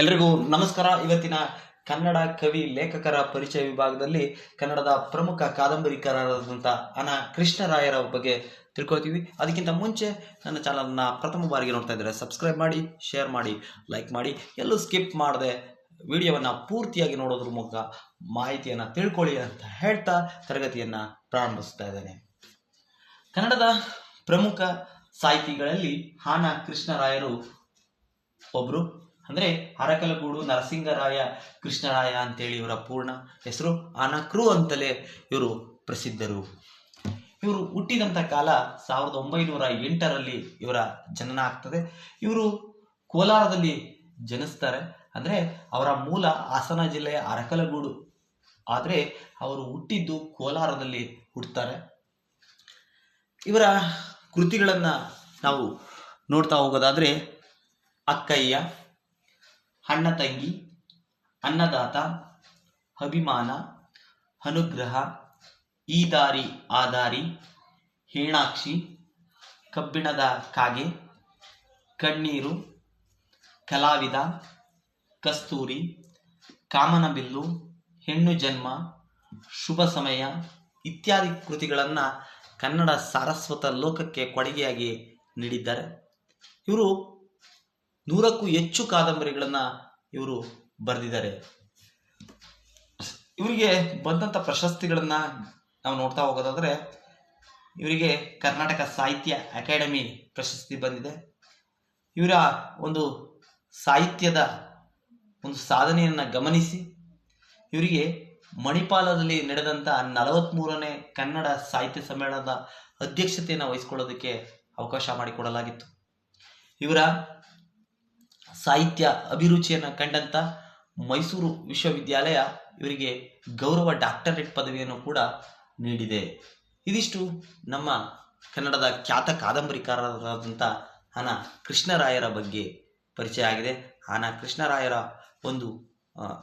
ಎಲ್ರಿಗೂ ನಮಸ್ಕಾರ. ಇವತ್ತಿನ ಕನ್ನಡ ಕವಿ, ಲೇಖಕರ ಪರಿಚಯ ವಿಭಾಗದಲ್ಲಿ ಕನ್ನಡದ ಪ್ರಮುಖ ಕಾದಂಬರಿಕಾರರಾದಂಥ ಅನ ಕೃಷ್ಣರಾಯರ ಬಗ್ಗೆ ತಿಳ್ಕೊಳ್ತೀವಿ. ಅದಕ್ಕಿಂತ ಮುಂಚೆ ನನ್ನ ಚಾನಲ್ನ ಪ್ರಥಮ ಬಾರಿಗೆ ನೋಡ್ತಾ ಇದ್ದಾರೆ ಸಬ್ಸ್ಕ್ರೈಬ್ ಮಾಡಿ, ಶೇರ್ ಮಾಡಿ, ಲೈಕ್ ಮಾಡಿ. ಎಲ್ಲೂ ಸ್ಕಿಪ್ ಮಾಡದೆ ವಿಡಿಯೋವನ್ನು ಪೂರ್ತಿಯಾಗಿ ನೋಡೋದ್ರ ಮೂಲಕ ಮಾಹಿತಿಯನ್ನು ತಿಳ್ಕೊಳ್ಳಿ ಅಂತ ಹೇಳ್ತಾ ತರಗತಿಯನ್ನು ಪ್ರಾರಂಭಿಸ್ತಾ ಇದ್ದೇನೆ. ಕನ್ನಡದ ಪ್ರಮುಖ ಸಾಹಿತಿಗಳಲ್ಲಿ ಹಾನ ಕೃಷ್ಣರಾಯರು ಒಬ್ರು. ಅಂದ್ರೆ ಅರಕಲಗೂಡು ನರಸಿಂಗರಾಯ ಕೃಷ್ಣರಾಯ ಅಂತೇಳಿ ಇವರ ಪೂರ್ಣ ಹೆಸರು. ಅನಕ್ರು ಅಂತಲೇ ಇವರು ಪ್ರಸಿದ್ಧರು. ಇವರು ಹುಟ್ಟಿದಂಥ ಕಾಲ ಸಾವಿರದ ಒಂಬೈನೂರ ಎಂಟರಲ್ಲಿ ಇವರ ಜನನ ಆಗ್ತದೆ. ಇವರು ಕೋಲಾರದಲ್ಲಿ ಜನಿಸ್ತಾರೆ. ಅಂದ್ರೆ ಅವರ ಮೂಲ ಹಾಸನ ಜಿಲ್ಲೆಯ ಅರಕಲಗೂಡು ಆದರೆ ಅವರು ಹುಟ್ಟಿದ್ದು ಕೋಲಾರದಲ್ಲಿ ಹುಟ್ಟುತ್ತಾರೆ ಇವರ ಕೃತಿಗಳನ್ನು ನಾವು ನೋಡ್ತಾ ಹೋಗೋದಾದ್ರೆ ಅಕ್ಕಯ್ಯ ಅಣ್ಣ ತಂಗಿ, ಅನ್ನದಾತ, ಅಭಿಮಾನ, ಅನುಗ್ರಹ ಈ ದಾರಿ ಆ ದಾರಿ ಹೇಣಾಕ್ಷಿ, ಕಬ್ಬಿಣದ ಕಾಗೆ, ಕಣ್ಣೀರು, ಕಲಾವಿದ, ಕಸ್ತೂರಿ, ಕಾಮನಬಿಲ್ಲು, ಹೆಣ್ಣು ಜನ್ಮ, ಶುಭ ಸಮಯ ಇತ್ಯಾದಿ ಕೃತಿಗಳನ್ನು ಕನ್ನಡ ಸಾರಸ್ವತ ಲೋಕಕ್ಕೆ ಕೊಡುಗೆಯಾಗಿ ನೀಡಿದ್ದಾರೆ. ಇವರು ನೂರಕ್ಕೂ ಹೆಚ್ಚು ಕಾದಂಬರಿಗಳನ್ನು ಇವರು ಬರೆದಿದ್ದಾರೆ. ಇವರಿಗೆ ಬಂದಂಥ ಪ್ರಶಸ್ತಿಗಳನ್ನು ನಾವು ನೋಡ್ತಾ ಹೋಗೋದಾದ್ರೆ, ಇವರಿಗೆ ಕರ್ನಾಟಕ ಸಾಹಿತ್ಯ ಅಕಾಡೆಮಿ ಪ್ರಶಸ್ತಿ ಬಂದಿದೆ. ಇವರ ಒಂದು ಸಾಹಿತ್ಯದ ಒಂದು ಸಾಧನೆಯನ್ನು ಗಮನಿಸಿ, ಇವರಿಗೆ ಮಣಿಪಾಲದಲ್ಲಿ ನಡೆದಂಥ ನಲವತ್ತ್ಮೂರನೇ ಕನ್ನಡ ಸಾಹಿತ್ಯ ಸಮ್ಮೇಳನದ ಅಧ್ಯಕ್ಷತೆಯನ್ನು ವಹಿಸಿಕೊಳ್ಳೋದಕ್ಕೆ ಅವಕಾಶ ಮಾಡಿಕೊಡಲಾಗಿತ್ತು. ಇವರ ಸಾಹಿತ್ಯ ಅಭಿರುಚಿಯನ್ನು ಕಂಡಂಥ ಮೈಸೂರು ವಿಶ್ವವಿದ್ಯಾಲಯ ಇವರಿಗೆ ಗೌರವ ಡಾಕ್ಟರೇಟ್ ಪದವಿಯನ್ನು ಕೂಡ ನೀಡಿದೆ. ಇದಿಷ್ಟು ನಮ್ಮ ಕನ್ನಡದ ಖ್ಯಾತ ಕಾದಂಬರಿಕಾರರಾದಂಥ ಹನ ಕೃಷ್ಣರಾಯರ ಬಗ್ಗೆ ಪರಿಚಯ ಆಗಿದೆ. ಹನ ಕೃಷ್ಣರಾಯರ ಒಂದು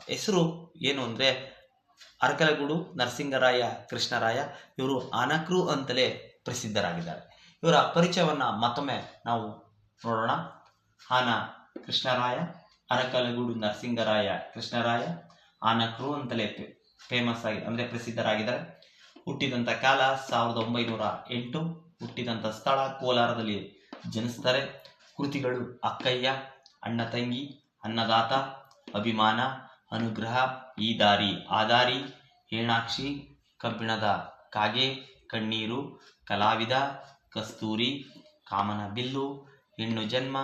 ಹೆಸರು ಏನು ಅಂದರೆ ಅರಕಲಗೂಡು ನರಸಿಂಗರಾಯ ಕೃಷ್ಣರಾಯ. ಇವರು ಆನಕ್ರು ಅಂತಲೇ ಪ್ರಸಿದ್ಧರಾಗಿದ್ದಾರೆ. ಇವರ ಪರಿಚಯವನ್ನು ಮತ್ತೊಮ್ಮೆ ನಾವು ನೋಡೋಣ. ಹಾನ ಕೃಷ್ಣರಾಯ, ಅರಕಲಗೂಡು ನರಸಿಂಗರಾಯ ಕೃಷ್ಣರಾಯ, ಆನಕ್ರು ಅಂತಲೇ ಫೇಮಸ್ ಆಗಿ, ಅಂದರೆ ಪ್ರಸಿದ್ಧರಾಗಿದ್ದಾರೆ. ಹುಟ್ಟಿದಂಥ ಕಾಲ ಸಾವಿರದ ಒಂಬೈನೂರ ಎಂಟು ಹುಟ್ಟಿದಂಥ ಸ್ಥಳ ಕೋಲಾರದಲ್ಲಿ ಜನಿಸ್ತಾರೆ. ಕೃತಿಗಳು ಅಕ್ಕಯ್ಯ, ಅಣ್ಣ ತಂಗಿ, ಅನ್ನದಾತ, ಅಭಿಮಾನ, ಅನುಗ್ರಹ, ಈ ದಾರಿ, ಆ ದಾರಿ, ಹೇಣಾಕ್ಷಿ, ಕಬ್ಬಿಣದ ಕಾಗೆ, ಕಣ್ಣೀರು, ಕಲಾವಿದ, ಕಸ್ತೂರಿ ಕಾಮನ ಬಿಲ್ಲು ಹೆಣ್ಣು ಜನ್ಮ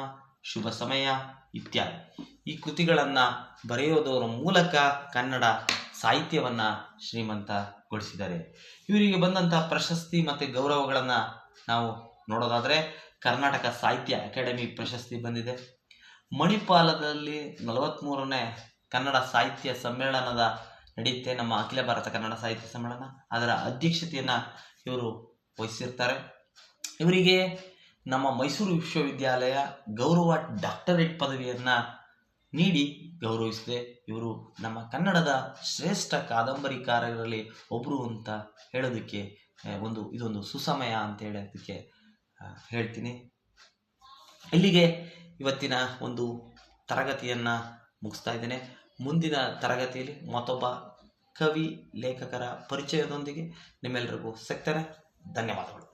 ಶುಭ ಸಮಯ ಇತ್ಯಾದಿ. ಈ ಕೃತಿಗಳನ್ನು ಬರೆಯೋದವರ ಮೂಲಕ ಕನ್ನಡ ಸಾಹಿತ್ಯವನ್ನು ಶ್ರೀಮಂತಗೊಳಿಸಿದ್ದಾರೆ ಇವರಿಗೆ ಬಂದಂಥ ಪ್ರಶಸ್ತಿ ಮತ್ತು ಗೌರವಗಳನ್ನು ನಾವು ನೋಡೋದಾದರೆ ಕರ್ನಾಟಕ ಸಾಹಿತ್ಯ ಅಕಾಡೆಮಿ ಪ್ರಶಸ್ತಿ ಬಂದಿದೆ. ಮಣಿಪಾಲದಲ್ಲಿ ನಲವತ್ತ್ಮೂರನೇ ಕನ್ನಡ ಸಾಹಿತ್ಯ ಸಮ್ಮೇಳನದ ನಡೆಯುತ್ತೆ, ನಮ್ಮ ಅಖಿಲ ಭಾರತ ಕನ್ನಡ ಸಾಹಿತ್ಯ ಸಮ್ಮೇಳನ. ಅದರ ಅಧ್ಯಕ್ಷತೆಯನ್ನು ಇವರು ವಹಿಸಿರ್ತಾರೆ. ಇವರಿಗೆ ನಮ್ಮ ಮೈಸೂರು ವಿಶ್ವವಿದ್ಯಾಲಯ ಗೌರವ ಡಾಕ್ಟರೇಟ್ ಪದವಿಯನ್ನು ನೀಡಿ ಗೌರವಿಸಿದೆ. ಇವರು ನಮ್ಮ ಕನ್ನಡದ ಶ್ರೇಷ್ಠ ಕಾದಂಬರಿಕಾರರಲ್ಲಿ ಒಬ್ಬರು ಅಂತ ಹೇಳೋದಕ್ಕೆ ಒಂದು, ಇದೊಂದು ಸುಸಮಯ ಅಂತ ಹೇಳೋದಕ್ಕೆ ಹೇಳ್ತೀನಿ. ಇಲ್ಲಿಗೆ ಇವತ್ತಿನ ಒಂದು ತರಗತಿಯನ್ನು ಮುಗಿಸ್ತಾ ಇದ್ದೇನೆ. ಮುಂದಿನ ತರಗತಿಯಲ್ಲಿ ಮತ್ತೊಬ್ಬ ಕವಿ, ಲೇಖಕರ ಪರಿಚಯದೊಂದಿಗೆ ನಿಮ್ಮೆಲ್ಲರಿಗೂ ಸಿಗ್ತಾರೆ ಧನ್ಯವಾದಗಳು.